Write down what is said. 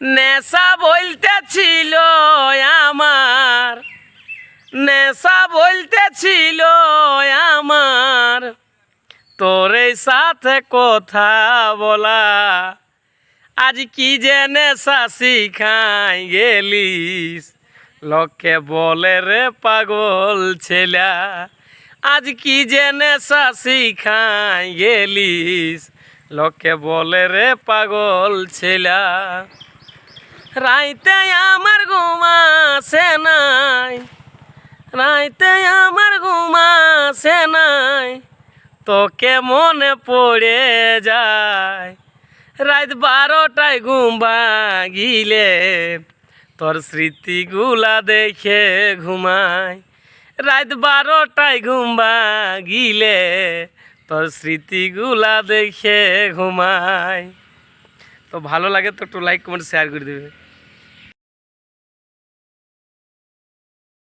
নেশা বলতে ছিল আমার। নেশা বলতে ছিল আমার। তোর সাথে কথা বলা, আজ কি যে নেশা শিখাই গেলিস? লোকে বলে রে পাগল ছেলা, আজ কি যে নেশা শিখাই গেলিস? লোকে বলে রে পাগল ছেলা। রাইতে আমার ঘুমাসে নাই। রাইতে আমার ঘুমাসে নাই। তোকে মনে পড়ে যায়। রাত বারোটায় ঘুম ভাগিলে তোর স্মৃতিগুলা দেখে ঘুমায় রাত বারোটায় ঘুম ভাগিলে তোর স্মৃতিগুলা দেখে ঘুমায় তো ভালো লাগে তো একটু লাইক কমেন্ট শেয়ার করে দেবে।